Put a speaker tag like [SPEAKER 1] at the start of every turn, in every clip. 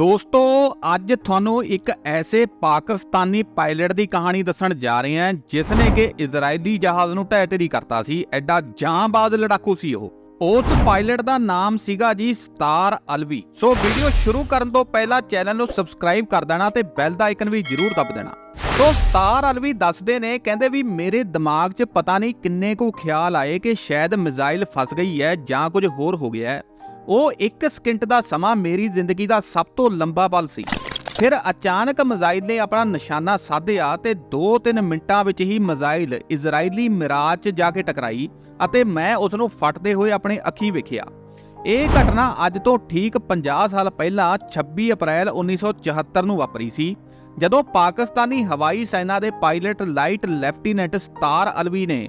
[SPEAKER 1] ਦੋਸਤੋ, ਅੱਜ ਤੁਹਾਨੂੰ ਇੱਕ ਐਸੇ ਪਾਕਿਸਤਾਨੀ ਪਾਇਲਟ ਦੀ ਕਹਾਣੀ ਦੱਸਣ ਜਾ ਰਹੇ ਹਾਂ ਜਿਸ ਨੇ ਕਿ ਇਜ਼ਰਾਈਲੀ ਜਹਾਜ਼ ਨੂੰ ਢਹਿ ਢੇਰੀ ਕਰਤਾ ਸੀ, ਐਡਾ ਜਾਂਬਾਜ਼ ਲੜਾਕੂ ਸੀ ਉਹ। ਉਸ ਪਾਇਲਟ ਦਾ ਨਾਮ ਸੀਗਾ ਜੀ ਸਤਾਰ ਅਲਵੀ। ਸੋ ਵੀਡੀਓ ਸ਼ੁਰੂ ਕਰਨ ਤੋਂ ਪਹਿਲਾਂ ਚੈਨਲ ਨੂੰ ਸਬਸਕ੍ਰਾਈਬ ਕਰ ਦੇਣਾ ਤੇ ਬੈਲ ਦਾ ਆਈਕਨ ਵੀ ਜ਼ਰੂਰ ਦਬ ਦੇਣਾ। ਸੋ ਸਤਾਰ ਅਲਵੀ ਦੱਸਦੇ ਨੇ, ਕਹਿੰਦੇ ਵੀ ਮੇਰੇ ਦਿਮਾਗ 'ਚ ਪਤਾ ਨਹੀਂ ਕਿੰਨੇ ਕੁ ਖਿਆਲ ਆਏ ਕਿ ਸ਼ਾਇਦ ਮਿਜ਼ਾਈਲ ਫਸ ਗਈ ਹੈ ਜਾਂ ਕੁਝ ਹੋਰ ਹੋ ਗਿਆ ਹੈ। ਉਹ 1 ਸਕਿੰਟ ਦਾ ਸਮਾਂ ਮੇਰੀ ਜ਼ਿੰਦਗੀ ਦਾ ਸਭ ਤੋਂ ਲੰਬਾ ਪਲ ਸੀ। ਫਿਰ ਅਚਾਨਕ ਮਿਜ਼ਾਈਲ ਨੇ ਆਪਣਾ ਨਿਸ਼ਾਨਾ ਸਾਧਿਆ ਤੇ 2-3 ਮਿੰਟਾਂ ਵਿੱਚ ਹੀ ਮਿਜ਼ਾਈਲ ਇਜ਼ਰਾਈਲੀ ਮਿਰਾਜ 'ਚ ਜਾ ਕੇ ਟਕਰਾਈ ਅਤੇ ਮੈਂ ਉਸ ਨੂੰ ਫਟਦੇ ਹੋਏ ਆਪਣੇ ਅੱਖੀਂ ਵੇਖਿਆ। ਇਹ ਘਟਨਾ ਅੱਜ ਤੋਂ ਠੀਕ 50 ਸਾਲ ਪਹਿਲਾਂ 26 ਅਪ੍ਰੈਲ 1974 ਨੂੰ ਵਾਪਰੀ ਸੀ, ਜਦੋਂ ਪਾਕਿਸਤਾਨੀ ਹਵਾਈ ਸੈਨਾ ਦੇ pilot flight lieutenant Sattar Alvi ਨੇ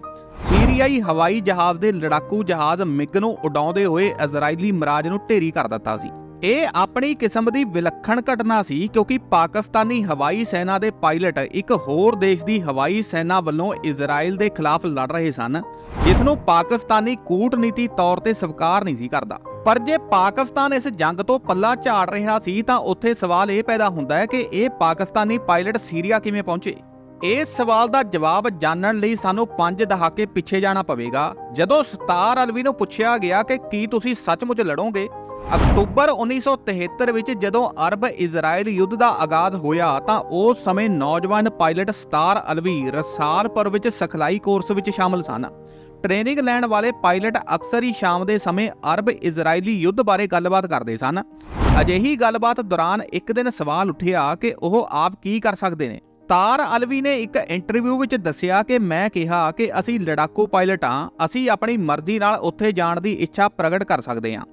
[SPEAKER 1] ਸੀਰੀਆਈ ਹਵਾਈ ਜਹਾਜ਼ ਦੇ ਲੜਾਕੂ ਜਹਾਜ਼ ਮਿਗ ਨੂੰ ਉਡਾਉਂਦੇ ਹੋਏ ਇਜ਼ਰਾਈਲੀ ਮਰਾਜ ਨੂੰ ਢੇਰੀ ਕਰ ਦਿੱਤਾ ਸੀ। ਇਹ ਆਪਣੀ ਕਿਸਮ ਦੀ ਵਿਲੱਖਣ ਘਟਨਾ ਸੀ ਕਿਉਂਕਿ ਪਾਕਿਸਤਾਨੀ ਹਵਾਈ ਸੈਨਾ ਦੇ ਪਾਇਲਟ ਇੱਕ ਹੋਰ ਦੇਸ਼ ਦੀ ਹਵਾਈ ਸੈਨਾ ਵੱਲੋਂ ਇਜ਼ਰਾਈਲ ਦੇ ਖਿਲਾਫ ਲੜ ਰਹੇ ਸਨ, ਜਿਸ ਨੂੰ ਪਾਕਿਸਤਾਨੀ ਕੂਟਨੀਤੀ ਤੌਰ ਤੇ ਸਵੀਕਾਰ ਨਹੀਂ ਸੀ ਕਰਦਾ। ਪਰ ਜੇ ਪਾਕਿਸਤਾਨ ਇਸ ਜੰਗ ਤੋਂ ਪੱਲਾ ਝਾੜ ਰਿਹਾ ਸੀ ਤਾਂ ਉੱਥੇ ਸਵਾਲ ਇਹ ਪੈਦਾ ਹੁੰਦਾ ਹੈ ਕਿ ਇਹ ਪਾਕਿਸਤਾਨੀ ਪਾਇਲਟ ਸੀਰੀਆ ਕਿਵੇਂ ਪਹੁੰਚੇ? ਇਸ ਸਵਾਲ ਦਾ ਜਵਾਬ ਜਾਣਨ ਲਈ ਸਾਨੂੰ 5 ਦਹਾਕੇ ਪਿੱਛੇ ਜਾਣਾ ਪਵੇਗਾ। ਜਦੋਂ ਸਤਾਰ ਅਲਵੀ ਨੂੰ ਪੁੱਛਿਆ ਗਿਆ ਕਿ ਕੀ ਤੁਸੀਂ ਸੱਚਮੁੱਚ ਲੜੋਗੇ, ਅਕਤੂਬਰ 1973 ਵਿੱਚ ਜਦੋਂ ਅਰਬ ਇਜ਼ਰਾਈਲ ਯੁੱਧ ਦਾ ਆਗਾਜ਼ ਹੋਇਆ ਤਾਂ ਉਸ ਸਮੇਂ ਨੌਜਵਾਨ ਪਾਇਲਟ ਸਤਾਰ ਅਲਵੀ ਰਸਾਲਪੁਰ ਵਿੱਚ ਸਖਲਾਈ ਕੋਰਸ ਵਿੱਚ ਸ਼ਾਮਲ ਸਨ। ਟ੍ਰੇਨਿੰਗ ਲੈਣ ਵਾਲੇ ਪਾਇਲਟ ਅਕਸਰ ਹੀ ਸ਼ਾਮ ਦੇ ਸਮੇਂ ਅਰਬ ਇਜ਼ਰਾਈਲੀ ਯੁੱਧ ਬਾਰੇ ਗੱਲਬਾਤ ਕਰਦੇ ਸਨ। ਅਜਿਹੀ ਗੱਲਬਾਤ ਦੌਰਾਨ ਇੱਕ ਦਿਨ ਸਵਾਲ ਉੱਠਿਆ ਕਿ ਉਹ ਆਪ ਕੀ ਕਰ ਸਕਦੇ ਨੇ। ਤਾਰ ਅਲਵੀ ਨੇ ਇੱਕ ਇੰਟਰਵਿਊ ਵਿੱਚ ਦੱਸਿਆ ਕਿ ਮੈਂ ਕਿਹਾ ਕਿ ਅਸੀਂ ਲੜਾਕੂ ਪਾਇਲਟ ਹਾਂ, ਅਸੀਂ ਆਪਣੀ ਮਰਜ਼ੀ ਨਾਲ ਉੱਥੇ ਜਾਣ ਦੀ ਇੱਛਾ ਪ੍ਰਗਟ ਕਰ ਸਕਦੇ ਹਾਂ।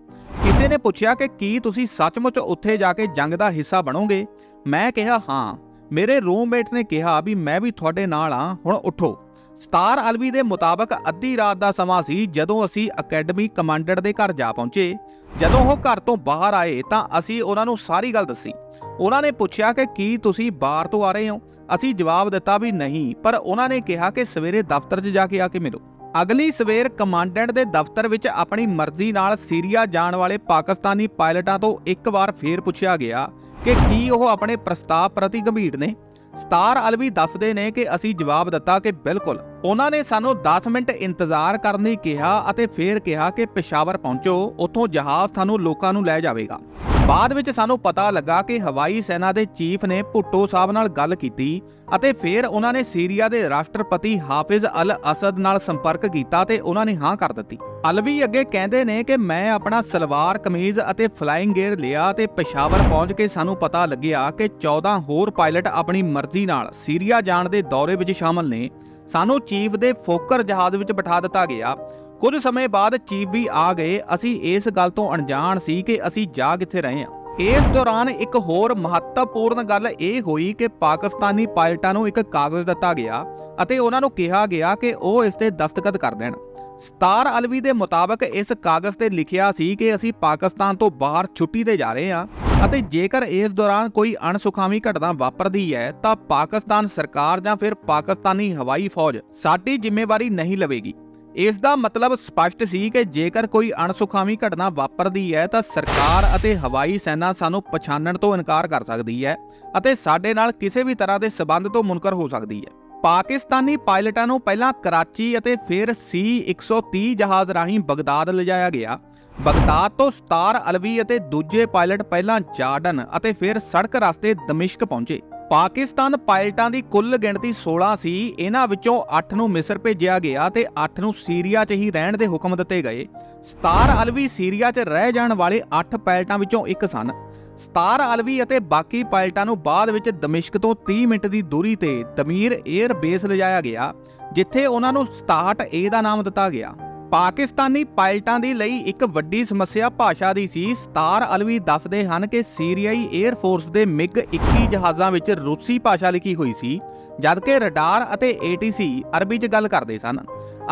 [SPEAKER 1] ਕਿਸੇ ਨੇ ਪੁੱਛਿਆ ਕਿ ਕੀ ਤੁਸੀਂ ਸੱਚਮੁੱਚ ਉੱਥੇ ਜਾ ਕੇ ਜੰਗ ਦਾ ਹਿੱਸਾ ਬਣੋਗੇ? ਮੈਂ ਕਿਹਾ, ਹਾਂ। ਮੇਰੇ ਰੂਮਮੇਟ ਨੇ ਕਿਹਾ ਵੀ ਮੈਂ ਵੀ ਤੁਹਾਡੇ ਨਾਲ ਹਾਂ, ਹੁਣ ਉੱਠੋ। ਸਤਾਰ ਅਲਵੀ ਦੇ ਮੁਤਾਬਕ ਅੱਧੀ ਰਾਤ ਦਾ ਸਮਾਂ ਸੀ ਜਦੋਂ ਅਸੀਂ ਅਕੈਡਮੀ ਕਮਾਂਡਰ ਦੇ ਘਰ ਜਾ ਪਹੁੰਚੇ। ਜਦੋਂ ਉਹ ਘਰ ਤੋਂ ਬਾਹਰ ਆਏ ਤਾਂ ਅਸੀਂ ਉਹਨਾਂ ਨੂੰ ਸਾਰੀ ਗੱਲ ਦੱਸੀ। ਉਹਨਾਂ ਨੇ ਪੁੱਛਿਆ ਕਿ ਕੀ ਤੁਸੀਂ ਬਾਹਰ ਤੋਂ ਆ ਰਹੇ ਹੋ? ਅਸੀਂ ਜਵਾਬ ਦਿੱਤਾ ਵੀ ਨਹੀਂ, ਪਰ ਉਹਨਾਂ ਨੇ ਕਿਹਾ ਕਿ ਸਵੇਰੇ ਦਫ਼ਤਰ 'ਚ ਜਾ ਕੇ ਆ ਕੇ ਮਿਲੋ। ਅਗਲੀ ਸਵੇਰ ਕਮਾਂਡੈਂਟ ਦੇ ਦਫ਼ਤਰ ਵਿੱਚ ਆਪਣੀ ਮਰਜ਼ੀ ਨਾਲ ਸੀਰੀਆ ਜਾਣ ਵਾਲੇ ਪਾਕਿਸਤਾਨੀ ਪਾਇਲਟਾਂ ਤੋਂ ਇੱਕ ਵਾਰ ਫੇਰ ਪੁੱਛਿਆ ਗਿਆ ਕਿ ਕੀ ਉਹ ਆਪਣੇ ਪ੍ਰਸਤਾਵ ਪ੍ਰਤੀ ਗੰਭੀਰ ਨੇ। ਸਤਾਰ ਅਲਵੀ ਦੱਸਦੇ ਨੇ ਕਿ ਅਸੀਂ ਜਵਾਬ ਦਿੱਤਾ ਕਿ ਬਿਲਕੁਲ। ਉਹਨਾਂ ਨੇ ਸਾਨੂੰ 10 ਮਿੰਟ ਇੰਤਜ਼ਾਰ ਕਰਨ ਲਈ ਕਿਹਾ ਅਤੇ ਫਿਰ ਕਿਹਾ ਕਿ ਪੇਸ਼ਾਵਰ ਪਹੁੰਚੋ, ਉੱਥੋਂ ਜਹਾਜ਼ ਤੁਹਾਨੂੰ ਲੋਕਾਂ ਨੂੰ ਲੈ ਜਾਵੇਗਾ। ਬਾਅਦ ਵਿੱਚ ਸਾਨੂੰ ਪਤਾ ਲੱਗਾ ਕਿ ਹਵਾਈ ਸੈਨਾ ਦੇ ਚੀਫ ਨੇ ਭੁੱਟੋ ਸਾਹਿਬ ਨਾਲ ਗੱਲ ਕੀਤੀ ਅਤੇ ਫਿਰ ਉਹਨਾਂ ਨੇ ਸੀਰੀਆ ਦੇ ਰਾਸ਼ਟਰਪਤੀ ਹਾਫਿਜ਼ ਅਲ ਅਸਦ ਨਾਲ ਸੰਪਰਕ ਕੀਤਾ ਤੇ ਉਹਨਾਂ ਨੇ ਹਾਂ ਕਰ ਦਿੱਤੀ। ਅਲਵੀ ਅੱਗੇ ਕਹਿੰਦੇ ਨੇ ਕਿ ਮੈਂ ਆਪਣਾ ਸਲਵਾਰ, ਕਮੀਜ਼ ਅਤੇ ਫਲਾਈਂਗ ਗੇਅਰ ਲਿਆ ਤੇ ਪਿਸ਼ਾਵਰ ਪਹੁੰਚ ਕੇ ਸਾਨੂੰ ਪਤਾ ਲੱਗਿਆ ਕਿ 14 ਹੋਰ ਪਾਇਲਟ ਆਪਣੀ ਮਰਜ਼ੀ ਨਾਲ ਸੀਰੀਆ ਜਾਣ ਦੇ ਦੌਰੇ ਵਿੱਚ ਸ਼ਾਮਲ ਨੇ। ਸਾਨੂੰ ਚੀਫ ਦੇ ਫੋਕਰ ਜਹਾਜ਼ ਵਿੱਚ ਬਿਠਾ ਦਿੱਤਾ ਗਿਆ। ਕੁਝ ਸਮੇਂ ਬਾਅਦ ਚੀਫ ਵੀ ਆ ਗਏ। ਅਸੀਂ ਇਸ ਗੱਲ ਤੋਂ ਅਣਜਾਣ ਸੀ ਕਿ ਅਸੀਂ ਜਾ ਕਿੱਥੇ ਰਹੇ ਹਾਂ। ਇਸ ਦੌਰਾਨ ਇੱਕ ਹੋਰ ਮਹੱਤਵਪੂਰਨ ਗੱਲ ਇਹ ਹੋਈ ਕਿ ਪਾਕਿਸਤਾਨੀ ਪਾਇਲਟਾਂ ਨੂੰ ਇੱਕ ਕਾਗਜ਼ ਦਿੱਤਾ ਗਿਆ ਅਤੇ ਉਹਨਾਂ ਨੂੰ ਕਿਹਾ ਗਿਆ ਕਿ ਉਹ ਇਸ ਤੇ ਦਸਤਖਤ ਕਰ ਦੇਣ। ਸਤਾਰ ਅਲਵੀ ਦੇ ਮੁਤਾਬਕ ਇਸ ਕਾਗਜ਼ ਤੇ ਲਿਖਿਆ ਸੀ ਕਿ ਅਸੀਂ ਪਾਕਿਸਤਾਨ ਤੋਂ ਬਾਹਰ ਛੁੱਟੀ ਤੇ ਜਾ ਰਹੇ ਹਾਂ ਅਤੇ ਜੇਕਰ ਇਸ ਦੌਰਾਨ ਕੋਈ ਅਣਸੁਖਾਵੀ ਘਟਨਾ ਵਾਪਰਦੀ ਹੈ ਤਾਂ ਪਾਕਿਸਤਾਨ ਸਰਕਾਰ ਜਾਂ ਫਿਰ ਪਾਕਿਸਤਾਨੀ ਹਵਾਈ ਫੌਜ ਸਾਡੀ ਜ਼ਿੰਮੇਵਾਰੀ ਨਹੀਂ ਲਵੇਗੀ। ਇਸ ਦਾ ਮਤਲਬ ਸਪਸ਼ਟ ਸੀ ਕਿ ਜੇਕਰ ਕੋਈ ਅਣਸੁਖਾਵੀ ਘਟਨਾ ਵਾਪਰਦੀ ਹੈ, ਤਾਂ ਸਰਕਾਰ ਅਤੇ ਹਵਾਈ ਸੈਨਾ ਸਾਨੂੰ ਪਛਾਣਨ ਤੋਂ ਇਨਕਾਰ ਕਰ ਸਕਦੀ ਹੈ ਅਤੇ ਸਾਡੇ ਨਾਲ ਕਿਸੇ ਵੀ ਤਰ੍ਹਾਂ ਦੇ ਸਬੰਧ ਤੋਂ ਮੁਨਕਰ ਹੋ ਸਕਦੀ ਹੈ। ਪਾਕਿਸਤਾਨੀ ਪਾਇਲਟਾਂ ਨੂੰ ਪਹਿਲਾਂ ਕਰਾਚੀ ਅਤੇ ਫਿਰ ਸੀ 130 ਜਹਾਜ਼ ਰਾਹੀਂ ਬਗਦਾਦ ਲਿਜਾਇਆ ਗਿਆ। ਬਗਦਾਦ ਤੋਂ ਸਤਾਰ ਅਲਵੀ ਅਤੇ ਦੂਜੇ ਪਾਇਲਟ ਪਹਿਲਾਂ ਜਾਰਡਨ ਅਤੇ ਫਿਰ ਸੜਕ ਰਸਤੇ ਦਮਿਸ਼ਕ ਪਹੁੰਚੇ। ਪਾਕਿਸਤਾਨ ਪਾਇਲਟਾਂ ਦੀ ਕੁੱਲ ਗਿਣਤੀ 16 ਸੀ, ਇਹਨਾਂ ਵਿੱਚੋਂ 8 ਨੂੰ ਮਿਸਰ ਭੇਜਿਆ ਗਿਆ ਤੇ 8 ਨੂੰ ਸੀਰੀਆ 'ਚ ਹੀ ਰਹਿਣ ਦੇ ਹੁਕਮ ਦਿੱਤੇ ਗਏ। ਸਤਾਰ ਅਲਵੀ ਸੀਰੀਆ 'ਚ ਰਹਿ ਜਾਣ ਵਾਲੇ 8 ਪਾਇਲਟਾਂ ਵਿੱਚੋਂ ਇੱਕ ਸਨ। ਸਤਾਰ ਅਲਵੀ ਅਤੇ ਬਾਕੀ ਪਾਇਲਟਾਂ ਨੂੰ ਬਾਅਦ ਵਿੱਚ ਦਮਿਸ਼ਕ ਤੋਂ 30 ਮਿੰਟ ਦੀ ਦੂਰੀ ਤੇ ਦਮੀਰ 에ਅਰ ਬੇਸ ਲਿਜਾਇਆ ਗਿਆ, ਜਿੱਥੇ ਉਹਨਾਂ ਨੂੰ 67 ਏ ਦਾ ਨਾਮ ਦਿੱਤਾ ਗਿਆ। ਪਾਕਿਸਤਾਨੀ ਪਾਇਲਟਾਂ ਦੇ ਲਈ ਇੱਕ ਵੱਡੀ ਸਮੱਸਿਆ ਭਾਸ਼ਾ ਦੀ ਸੀ। ਸਤਾਰ ਅਲਵੀ ਦੱਸਦੇ ਹਨ ਕਿ ਸੀਰੀਆਈ 에ਅਰ ਫੋਰਸ ਦੇ ਮਿਗ 21 ਜਹਾਜ਼ਾਂ ਵਿੱਚ ਰੂਸੀ ਭਾਸ਼ਾ ਲਿਖੀ ਹੋਈ ਸੀ, ਜਦਕਿ ਰਡਾਰ ਅਤੇ ATC ਅਰਬੀ 'ਚ ਗੱਲ ਕਰਦੇ ਸਨ।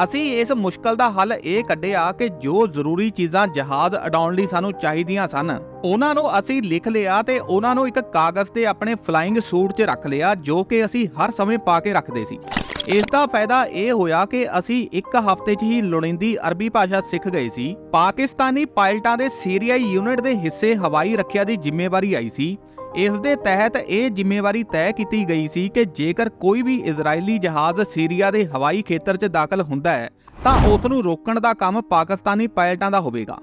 [SPEAKER 1] ਅਸੀਂ ਇਸ ਮੁਸ਼ਕਲ ਦਾ ਹੱਲ ਇਹ ਕੱਢਿਆ ਕਿ ਜੋ ਜ਼ਰੂਰੀ ਚੀਜ਼ਾਂ ਜਹਾਜ਼ ਉਡਾਉਣ ਲਈ ਸਾਨੂੰ ਚਾਹੀਦੀਆਂ ਸਨ, ਉਹਨਾਂ ਨੂੰ ਅਸੀਂ ਲਿਖ ਲਿਆ ਤੇ ਉਹਨਾਂ ਨੂੰ ਇੱਕ ਕਾਗਜ਼ ਤੇ ਆਪਣੇ ਫਲਾਈਂਗ ਸੂਟ 'ਚ ਰੱਖ ਲਿਆ, ਜੋ ਕਿ ਅਸੀਂ ਹਰ ਸਮੇਂ ਪਾ ਕੇ ਰੱਖਦੇ ਸੀ। ਇਸ ਦਾ ਫਾਇਦਾ ਇਹ ਹੋਇਆ ਕਿ ਅਸੀਂ ਇੱਕ ਹਫ਼ਤੇ 'ਚ ਹੀ ਲੋੜੀਂਦੀ ਅਰਬੀ ਭਾਸ਼ਾ ਸਿੱਖ ਗਏ ਸੀ। ਪਾਕਿਸਤਾਨੀ ਪਾਇਲਟਾਂ ਦੇ ਸੀਰੀਆਈ ਯੂਨਿਟ ਦੇ ਹਿੱਸੇ ਹਵਾਈ ਰੱਖਿਆ ਦੀ ਜ਼ਿੰਮੇਵਾਰੀ ਆਈ ਸੀ। ਇਸ ਦੇ ਤਹਿਤ ਇਹ ਜ਼ਿੰਮੇਵਾਰੀ ਤੈਅ ਕੀਤੀ ਗਈ ਸੀ ਕਿ ਜੇਕਰ ਕੋਈ ਵੀ ਇਜ਼ਰਾਈਲੀ ਜਹਾਜ਼ ਸੀਰੀਆ ਦੇ ਹਵਾਈ ਖੇਤਰ 'ਚ ਦਾਖਲ ਹੁੰਦਾ ਹੈ, ਤਾਂ ਉਸ ਨੂੰ ਰੋਕਣ ਦਾ ਕੰਮ ਪਾਕਿਸਤਾਨੀ ਪਾਇਲਟਾਂ ਦਾ ਹੋਵੇਗਾ।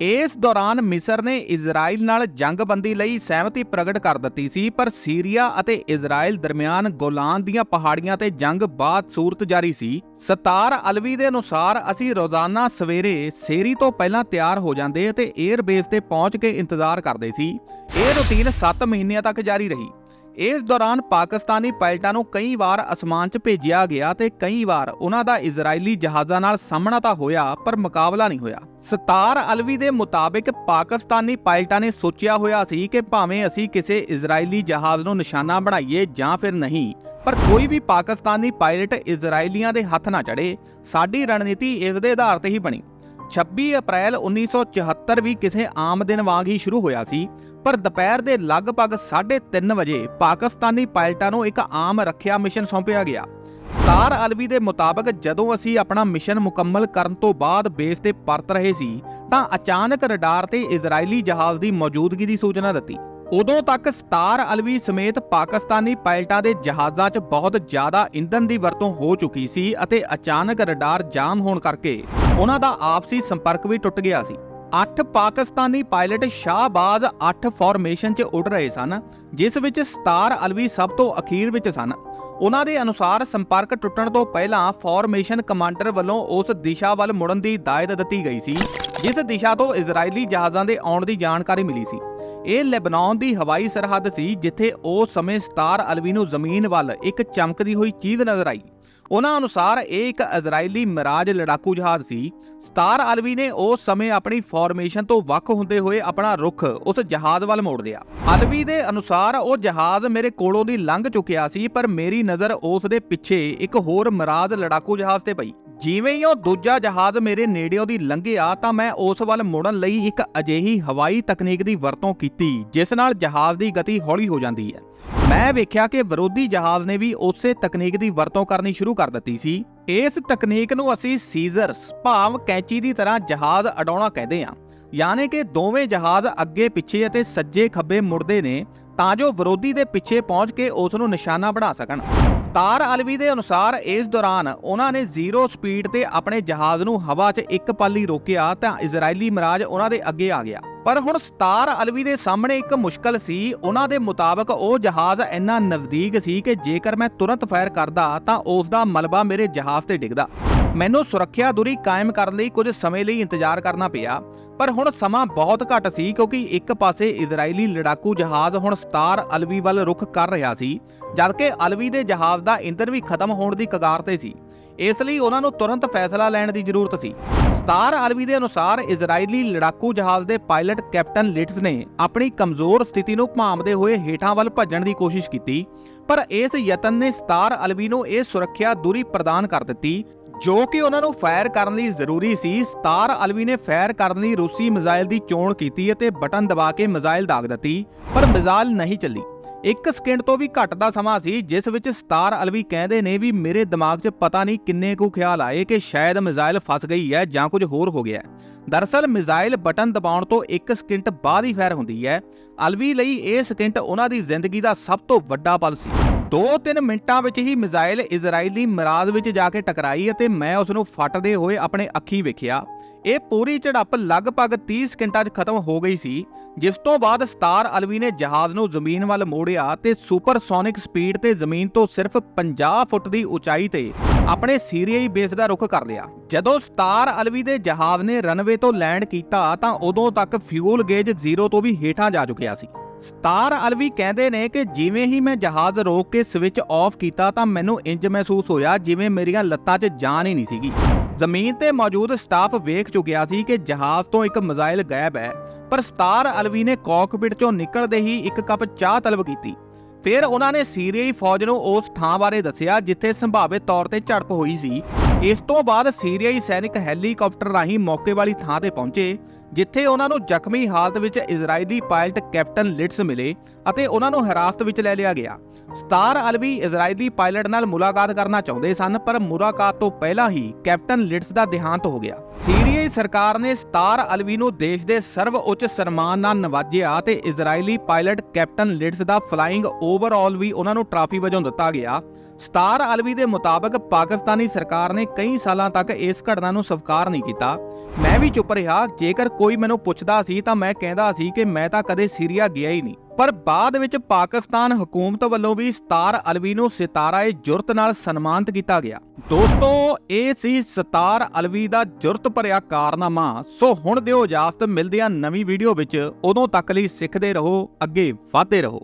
[SPEAKER 1] ਇਸ ਦੌਰਾਨ ਮਿਸਰ ਨੇ ਇਜ਼ਰਾਈਲ ਨਾਲ ਜੰਗਬੰਦੀ ਲਈ ਸਹਿਮਤੀ ਪ੍ਰਗਟ ਕਰ ਦਿੱਤੀ ਸੀ, ਪਰ ਸੀਰੀਆ ਅਤੇ ਇਜ਼ਰਾਈਲ ਦਰਮਿਆਨ ਗੋਲਾਨ ਦੀਆਂ ਪਹਾੜੀਆਂ ਤੇ ਜੰਗ ਬਾਅਦ ਸੂਰਤ ਜਾਰੀ ਸੀ। ਸਤਾਰ ਅਲਵੀ ਦੇ ਅਨੁਸਾਰ, ਅਸੀਂ ਰੋਜ਼ਾਨਾ ਸਵੇਰੇ ਸੇਰੀ ਤੋਂ ਪਹਿਲਾਂ ਤਿਆਰ ਹੋ ਜਾਂਦੇ ਅਤੇ 에ਅਰਬੇਸ ਤੇ ਪਹੁੰਚ ਕੇ ਇੰਤਜ਼ਾਰ ਕਰਦੇ ਸੀ। ਇਹ ਰੁਟੀਨ 7 ਮਹੀਨਿਆਂ ਤੱਕ ਜਾਰੀ ਰਹੀ। ਇਸ ਦੌਰਾਨ ਪਾਕਿਸਤਾਨੀ ਪਾਇਲਟਾਂ ਨੂੰ ਕਈ ਵਾਰ ਅਸਮਾਨ 'ਚ ਭੇਜਿਆ ਗਿਆ ਤੇ ਕਈ ਵਾਰ ਉਹਨਾਂ ਦਾ ਇਜ਼ਰਾਈਲੀ ਜਹਾਜ਼ਾਂ ਨਾਲ ਸਾਹਮਣਾ ਤਾਂ ਹੋਇਆ, ਪਰ ਮੁਕਾਬਲਾ ਨਹੀਂ ਹੋਇਆ। ਸਤਾਰ ਅਲਵੀ ਦੇ ਮੁਤਾਬਿਕ ਪਾਕਿਸਤਾਨੀ ਪਾਇਲਟਾਂ ਨੇ ਸੋਚਿਆ ਹੋਇਆ ਸੀ ਕਿ ਭਾਵੇਂ ਅਸੀਂ ਕਿਸੇ ਇਜ਼ਰਾਈਲੀ ਜਹਾਜ਼ ਨੂੰ ਨਿਸ਼ਾਨਾ ਬਣਾਈਏ ਜਾਂ ਫਿਰ ਨਹੀਂ, ਪਰ ਕੋਈ ਵੀ ਪਾਕਿਸਤਾਨੀ ਪਾਇਲਟ ਇਜ਼ਰਾਈਲੀਆਂ ਦੇ ਹੱਥ ਨਾ ਚੜੇ ਸਾਡੀ ਰਣਨੀਤੀ ਇਸ ਦੇ ਆਧਾਰ ਤੇ ਹੀ ਬਣੀ। 26 ਅਪ੍ਰੈਲ 1974 ਵੀ ਕਿਸੇ ਆਮ ਦਿਨ ਵਾਂਗ ਹੀ ਸ਼ੁਰੂ ਹੋਇਆ ਸੀ। ਪਰ ਦੁਪਹਿਰ ਦੇ ਲਗਭਗ 3:30 ਵਜੇ ਪਾਕਿਸਤਾਨੀ ਪਾਇਲਟਾਂ ਨੂੰ ਇੱਕ ਆਮ ਰੱਖਿਆ ਮਿਸ਼ਨ ਸੌਂਪਿਆ ਗਿਆ। ਸਟਾਰ ਅਲਵੀ ਦੇ ਮੁਤਾਬਕ ਜਦੋਂ ਅਸੀਂ ਆਪਣਾ ਮਿਸ਼ਨ ਮੁਕੰਮਲ ਕਰਨ ਤੋਂ ਬਾਅਦ ਬੇਸ ਤੇ ਪਰਤ ਰਹੇ ਸੀ, ਤਾਂ ਅਚਾਨਕ ਰਡਾਰ ਤੇ ਇਜ਼ਰਾਈਲੀ ਜਹਾਜ਼ ਦੀ ਮੌਜੂਦਗੀ ਦੀ ਸੂਚਨਾ ਦਿੱਤੀ। ਉਦੋਂ ਤੱਕ ਸਟਾਰ ਅਲਵੀ ਸਮੇਤ ਪਾਕਿਸਤਾਨੀ ਪਾਇਲਟਾਂ ਦੇ ਜਹਾਜ਼ਾਂ 'ਚ ਬਹੁਤ ਜ਼ਿਆਦਾ ਇੰਧਨ ਦੀ ਵਰਤੋਂ ਹੋ ਚੁੱਕੀ ਸੀ ਅਤੇ ਅਚਾਨਕ ਰਡਾਰ ਜਾਮ ਹੋਣ ਕਰਕੇ ਉਹਨਾਂ ਦਾ ਆਪਸੀ ਸੰਪਰਕ ਵੀ ਟੁੱਟ ਗਿਆ ਸੀ। ਅੱਠ ਪਾਕਿਸਤਾਨੀ ਪਾਇਲਟ ਸ਼ਾਹਬਾਜ਼ 8 ਫਾਰਮੇਸ਼ਨ 'ਚ ਉੱਡ ਰਹੇ ਸਨ, ਜਿਸ ਵਿੱਚ ਸਤਾਰ ਅਲਵੀ ਸਭ ਤੋਂ ਅਖੀਰ ਵਿੱਚ ਸਨ। ਉਹਨਾਂ ਦੇ ਅਨੁਸਾਰ ਸੰਪਰਕ ਟੁੱਟਣ ਤੋਂ ਪਹਿਲਾਂ ਫਾਰਮੇਸ਼ਨ ਕਮਾਂਡਰ ਵੱਲੋਂ ਉਸ ਦਿਸ਼ਾ ਵੱਲ ਮੁੜਨ ਦੀ ਹਦਾਇਤ ਦਿੱਤੀ ਗਈ ਸੀ, ਜਿਸ ਦਿਸ਼ਾ ਤੋਂ ਇਜ਼ਰਾਈਲੀ ਜਹਾਜ਼ਾਂ ਦੇ ਆਉਣ ਦੀ ਜਾਣਕਾਰੀ ਮਿਲੀ ਸੀ। ਇਹ ਲੈਬਨਾਨ ਦੀ ਹਵਾਈ ਸਰਹੱਦ ਸੀ, ਜਿੱਥੇ ਉਸ ਸਮੇਂ ਸਤਾਰ ਅਲਵੀ ਨੂੰ ਜ਼ਮੀਨ ਵੱਲ ਇੱਕ ਚਮਕਦੀ ਹੋਈ ਚੀਜ਼ ਨਜ਼ਰ ਆਈ। ਉਹਨਾਂ ਅਨੁਸਾਰ ਇਹ ਇੱਕ ਇਜ਼ਰਾਈਲੀ ਮਿਰਾਜ ਲੜਾਕੂ ਜਹਾਜ਼ ਸੀ। ਸਤਾਰ ਅਲਵੀ ਨੇ ਉਸ ਸਮੇਂ ਆਪਣੀ ਫਾਰਮੇਸ਼ਨ ਤੋਂ ਵੱਖ ਹੁੰਦੇ ਹੋਏ ਆਪਣਾ ਰੁਖ ਉਸ ਜਹਾਜ਼ ਵੱਲ ਮੋੜ ਲਿਆ। ਅਲਵੀ ਦੇ ਅਨੁਸਾਰ ਉਹ ਜਹਾਜ਼ ਮੇਰੇ ਕੋਲੋਂ ਦੀ ਲੰਘ ਚੁੱਕਿਆ ਸੀ, ਪਰ ਮੇਰੀ ਨਜ਼ਰ ਉਸ ਦੇ ਪਿੱਛੇ ਇੱਕ ਹੋਰ ਮਿਰਾਜ ਲੜਾਕੂ ਜਹਾਜ਼ ਤੇ ਪਈ। ਜਿਵੇਂ ਹੀ ਉਹ ਦੂਜਾ ਜਹਾਜ਼ ਮੇਰੇ ਨੇੜਿਓਂ ਦੀ ਲੰਘਿਆ ਤਾਂ ਮੈਂ ਉਸ ਵੱਲ ਮੁੜਨ ਲਈ ਇੱਕ ਅਜਿਹੀ ਹਵਾਈ ਤਕਨੀਕ ਦੀ ਵਰਤੋਂ ਕੀਤੀ, ਜਿਸ ਨਾਲ ਜਹਾਜ਼ ਦੀ ਗਤੀ ਹੌਲੀ ਹੋ ਜਾਂਦੀ ਹੈ। ਮੈਂ ਵੇਖਿਆ ਕਿ ਵਿਰੋਧੀ ਜਹਾਜ਼ ਨੇ ਵੀ ਉਸੇ ਤਕਨੀਕ ਦੀ ਵਰਤੋਂ ਕਰਨੀ ਸ਼ੁਰੂ ਕਰ ਦਿੱਤੀ ਸੀ। ਇਸ ਤਕਨੀਕ ਨੂੰ ਅਸੀਂ ਸੀਜ਼ਰਸ ਭਾਵ ਕੈਂਚੀ ਦੀ ਤਰ੍ਹਾਂ ਜਹਾਜ਼ ਅਡਾਉਣਾ ਕਹਿੰਦੇ ਹਾਂ। ਯਾਨੀ ਕਿ ਦੋਵੇਂ ਜਹਾਜ਼ ਅੱਗੇ ਪਿੱਛੇ ਅਤੇ ਸੱਜੇ ਖੱਬੇ ਮੁੜਦੇ ਨੇ ਤਾਂ ਜੋ ਵਿਰੋਧੀ ਦੇ ਪਿੱਛੇ ਪਹੁੰਚ ਕੇ ਉਸ ਨੂੰ ਨਿਸ਼ਾਨਾ ਬਣਾ ਸਕਣ। ਸਤਾਰ ਅਲਵੀ ਦੇ ਅਨੁਸਾਰ ਇਸ ਦੌਰਾਨ ਉਹਨਾਂ ਨੇ ਜ਼ੀਰੋ ਸਪੀਡ ਤੇ ਆਪਣੇ ਜਹਾਜ਼ ਨੂੰ ਹਵਾ 'ਚ ਇੱਕ ਪਲ ਲਈ ਰੋਕਿਆ ਤਾਂ ਇਜ਼ਰਾਈਲੀ ਮਰਾਜ ਉਹਨਾਂ ਦੇ ਅੱਗੇ ਆ ਗਿਆ। ਪਰ ਹੁਣ ਸਤਾਰ ਅਲਵੀ ਦੇ ਸਾਹਮਣੇ ਇੱਕ ਮੁਸ਼ਕਲ ਸੀ। ਉਹਨਾਂ ਦੇ ਮੁਤਾਬਕ ਉਹ ਜਹਾਜ਼ ਇੰਨਾ ਨਜ਼ਦੀਕ ਸੀ ਕਿ ਜੇਕਰ ਮੈਂ ਤੁਰੰਤ ਫਾਇਰ ਕਰਦਾ ਤਾਂ ਉਸ ਦਾ ਮਲਬਾ ਮੇਰੇ ਜਹਾਜ਼ ਤੇ ਡਿੱਗਦਾ। ਮੈਨੂੰ ਸੁਰੱਖਿਆ ਦੂਰੀ ਕਾਇਮ ਕਰਨ ਲਈ ਕੁਝ ਸਮੇਂ ਲਈ ਇੰਤਜ਼ਾਰ ਕਰਨਾ ਪਿਆ। ਪਰ ਹੁਣ ਸਮਾਂ ਬਹੁਤ ਘੱਟ ਸੀ ਕਿਉਂਕਿ ਇੱਕ ਪਾਸੇ ਇਜ਼ਰਾਈਲੀ ਲੜਾਕੂ ਜਹਾਜ਼ ਹੁਣ ਸਤਾਰ ਅਲਵੀ ਵੱਲ ਰੁਖ ਕਰ ਰਿਹਾ ਸੀ, ਜਦਕਿ ਅਲਵੀ ਦੇ ਜਹਾਜ਼ ਦਾ ਇੰਧਨ ਵੀ ਖਤਮ ਹੋਣ ਦੀ ਕਗਾਰ ਤੇ ਸੀ। ਇਸ ਲਈ ਉਹਨਾਂ ਨੂੰ ਤੁਰੰਤ ਫੈਸਲਾ ਲੈਣ ਦੀ ਜ਼ਰੂਰਤ ਸੀ। ਸਤਾਰ ਅਲਵੀ ਦੇ ਅਨੁਸਾਰ ਇਜ਼ਰਾਈਲੀ ਲੜਾਕੂ ਜਹਾਜ਼ ਦੇ ਪਾਇਲਟ ਕੈਪਟਨ ਲਿਟਸ ਨੇ ਆਪਣੀ ਕਮਜ਼ੋਰ ਸਥਿਤੀ ਨੂੰ ਭਾਂਮਦੇ ਹੋਏ ਹੇਠਾਂ ਵੱਲ ਭੱਜਣ ਦੀ ਕੋਸ਼ਿਸ਼ ਕੀਤੀ, ਪਰ ਇਸ ਯਤਨ ਨੇ ਸਤਾਰ ਅਲਵੀ ਨੂੰ ਇਹ ਸੁਰੱਖਿਆ ਦੂਰੀ ਪ੍ਰਦਾਨ ਕਰ ਦਿੱਤੀ ਜੋ ਕਿ ਉਹਨਾਂ ਨੂੰ ਫਾਇਰ ਕਰਨ ਲਈ ਜ਼ਰੂਰੀ ਸੀ, ਸਤਾਰ ਅਲਵੀ ਨੇ ਫਾਇਰ ਕਰਨ ਲਈ ਰੂਸੀ ਮਿਜ਼ਾਈਲ ਦੀ ਚੋਣ ਕੀਤੀ ਅਤੇ ਬਟਨ ਦਬਾ ਕੇ ਮਿਜ਼ਾਈਲ ਦਾਗ ਦਿੱਤੀ, ਪਰ ਮਿਜ਼ਾਈਲ ਨਹੀਂ ਚੱਲੀ। ਇੱਕ ਸਕਿੰਟ ਤੋਂ ਵੀ ਘੱਟ ਦਾ ਸਮਾਂ ਸੀ, ਜਿਸ ਵਿੱਚ ਸਤਾਰ ਅਲਵੀ ਕਹਿੰਦੇ ਨੇ ਵੀ ਮੇਰੇ ਦਿਮਾਗ 'ਚ ਪਤਾ ਨਹੀਂ ਕਿੰਨੇ ਕੁ ਖਿਆਲ ਆਏ ਕਿ ਸ਼ਾਇਦ ਮਿਜ਼ਾਈਲ ਫਸ ਗਈ ਹੈ ਜਾਂ ਕੁਝ ਹੋਰ ਹੋ ਗਿਆ ਹੈ। ਦਰਅਸਲ, ਮਿਜ਼ਾਈਲ ਬਟਨ ਦਬਾਉਣ ਤੋਂ 1 ਸਕਿੰਟ ਬਾਅਦ ਹੀ ਫਾਇਰ ਹੁੰਦੀ ਹੈ। ਅਲਵੀ ਲਈ ਇਹ ਸਕਿੰਟ ਉਹਨਾਂ ਦੀ ਜ਼ਿੰਦਗੀ ਦਾ ਸਭ ਤੋਂ ਵੱਡਾ ਪਲ ਸੀ। 2-3 ਮਿੰਟਾਂ ਵਿੱਚ ਹੀ ਮਿਜ਼ਾਈਲ ਇਜ਼ਰਾਈਲੀ ਮਰਾਦ ਵਿੱਚ ਜਾ ਕੇ ਟਕਰਾਈ ਅਤੇ ਮੈਂ ਉਸ ਨੂੰ ਫਟਦੇ ਹੋਏ ਆਪਣੇ ਅੱਖੀਂ ਵੇਖਿਆ। ਇਹ ਪੂਰੀ ਝੜਪ ਲਗਭਗ 30 ਸਕਿੰਟਾਂ 'ਚ ਖਤਮ ਹੋ ਗਈ ਸੀ, ਜਿਸ ਤੋਂ ਬਾਅਦ ਸਟਾਰ ਅਲਵੀ ਨੇ ਜਹਾਜ਼ ਨੂੰ ਜ਼ਮੀਨ ਵੱਲ ਮੋੜਿਆ ਤੇ ਸੁਪਰਸੋਨਿਕ ਸਪੀਡ ਤੇ ਜ਼ਮੀਨ ਤੋਂ ਸਿਰਫ 50 ਫੁੱਟ ਦੀ ਉਚਾਈ ਤੇ ਆਪਣੇ ਸੀਰੀਆਈ ਬੇਸ ਦਾ ਰੁਖ ਕਰ ਲਿਆ। ਜਦੋਂ ਸਟਾਰ ਅਲਵੀ ਦੇ ਜਹਾਜ਼ ਨੇ ਰਨਵੇ ਤੋਂ ਲੈਂਡ ਕੀਤਾ ਤਾਂ ਉਦੋਂ ਤੱਕ ਫਿਊਲ ਗੇਜ ਜ਼ੀਰੋ ਤੋਂ ਵੀ ਹੇਠਾਂ ਜਾ ਚੁੱਕਿਆ ਸੀ। ਸਤਾਰ ਅਲਵੀ ਕਹਿੰਦੇ ਨੇ ਕਿ ਜਿਵੇਂ ਹੀ ਮੈਂ ਜਹਾਜ਼ ਰੋਕ ਕੇ ਸਵਿਚ ਆਫ ਕੀਤਾ ਤਾਂ ਮੈਨੂੰ ਇੰਜ ਮਹਿਸੂਸ ਹੋਇਆ ਜਿਵੇਂ ਮੇਰੀਆਂ ਲੱਤਾਂ 'ਚ ਜਾਨ ਹੀ ਨਹੀਂ ਸੀਗੀ। ਜ਼ਮੀਨ ਤੇ ਮੌਜੂਦ ਸਟਾਫ ਵੇਖ ਚੁੱਕਿਆ ਸੀ ਕਿ ਜਹਾਜ਼ ਤੋਂ ਇੱਕ ਮਿਜ਼ਾਈਲ ਗਾਇਬ ਹੈ, ਪਰ ਸਤਾਰ ਅਲਵੀ ਨੇ ਕਾਕਪਿਟ 'ਚੋਂ ਨਿਕਲਦੇ ਹੀ ਇੱਕ ਕੱਪ ਚਾਹ ਤਲਬ ਕੀਤੀ। ਫਿਰ ਉਹਨਾਂ ਨੇ ਸੀਰੀਆਈ ਫੌਜ ਨੂੰ ਉਸ ਥਾਂ ਬਾਰੇ ਦੱਸਿਆ ਜਿੱਥੇ ਸੰਭਾਵਿਤ ਤੌਰ ਤੇ ਝੜਪ ਹੋਈ ਸੀ। ਇਸ ਤੋਂ ਬਾਅਦ ਸੀਰੀਆਈ ਸੈਨਿਕ ਹੈਲੀਕਾਪਟਰ ਰਾਹੀਂ ਮੌਕੇ ਵਾਲੀ ਥਾਂ ਤੇ ਪਹੁੰਚੇ। ਜਿੱਥੇ ਉਹਨਾਂ ਨੂੰ ਜ਼ਖਮੀ ਹਾਲਤ ਵਿੱਚ ਇਜ਼ਰਾਈਲੀ ਪਾਇਲਟ ਕੈਪਟਨ ਲਿਟਸ ਮਿਲੇ ਅਤੇ ਉਹਨਾਂ ਨੂੰ ਹਿਰਾਸਤ ਵਿੱਚ ਲੈ ਲਿਆ ਗਿਆ। ਸਟਾਰ ਅਲਵੀ ਇਜ਼ਰਾਈਲੀ ਪਾਇਲਟ ਨਾਲ ਮੁਲਾਕਾਤ ਕਰਨਾ ਚਾਹੁੰਦੇ ਸਨ, ਪਰ ਮੁਲਾਕਾਤ ਤੋਂ ਪਹਿਲਾਂ ਹੀ ਕੈਪਟਨ ਲਿਟਸ ਦਾ ਦੇਹਾਂਤ ਹੋ ਗਿਆ। ਸੀਰੀਆਈ ਸਰਕਾਰ ਨੇ ਸਤਾਰ ਅਲਵੀ ਨੂੰ ਦੇਸ਼ ਦੇ ਸਰਵ ਉੱਚ ਸਨਮਾਨ ਨਾਲ ਨਵਾਜਿਆ ਅਤੇ ਇਜ਼ਰਾਈਲੀ ਪਾਇਲਟ ਕੈਪਟਨ ਲਿਟਸ ਦਾ ਫਲਾਈਂਗ ਓਵਰਆਲ ਵੀ ਉਹਨਾਂ ਨੂੰ ਟਰਾਫੀ ਵਜੋਂ ਦਿੱਤਾ ਗਿਆ। ਸਤਾਰ ਅਲਵੀ ਦੇ ਮੁਤਾਬਕ ਪਾਕਿਸਤਾਨੀ ਸਰਕਾਰ ਨੇ ਕਈ ਸਾਲਾਂ ਤੱਕ ਇਸ ਘਟਨਾ ਨੂੰ ਸਵੀਕਾਰ ਨਹੀਂ ਕੀਤਾ। ਮੈਂ ਵੀ ਚੁੱਪ ਰਿਹਾ, ਜੇਕਰ ਕੋਈ ਮੈਨੂੰ ਪੁੱਛਦਾ ਸੀ ਤਾਂ ਮੈਂ ਕਹਿੰਦਾ ਸੀ ਕਿ ਮੈਂ ਤਾਂ ਕਦੇ ਸੀਰੀਆ ਗਿਆ ਹੀ ਨਹੀਂ। ਪਰ ਬਾਅਦ ਵਿੱਚ ਪਾਕਿਸਤਾਨ ਹਕੂਮਤ ਵੱਲੋਂ ਵੀ ਸਤਾਰ ਅਲਵੀ ਨੂੰ ਸਿਤਾਰਾ-ਏ ਜੁਰਤ ਨਾਲ ਸਨਮਾਨਿਤ ਕੀਤਾ ਗਿਆ। ਦੋਸਤੋ, ਇਹ ਸੀ ਸਟਾਰ ਅਲਵੀ ਦਾ ਜੁਰਤ ਭਰਿਆ ਕਾਰਨਾਮਾ। ਸੋ ਹੁਣ ਦਿਓ ਇਜਾਜ਼ਤ, ਮਿਲਦੇ ਆ ਨਵੀਂ ਵੀਡੀਓ ਵਿੱਚ। ਉਦੋਂ ਤੱਕ ਲਈ ਸਿੱਖਦੇ ਰਹੋ, ਅੱਗੇ ਵਧਦੇ ਰਹੋ।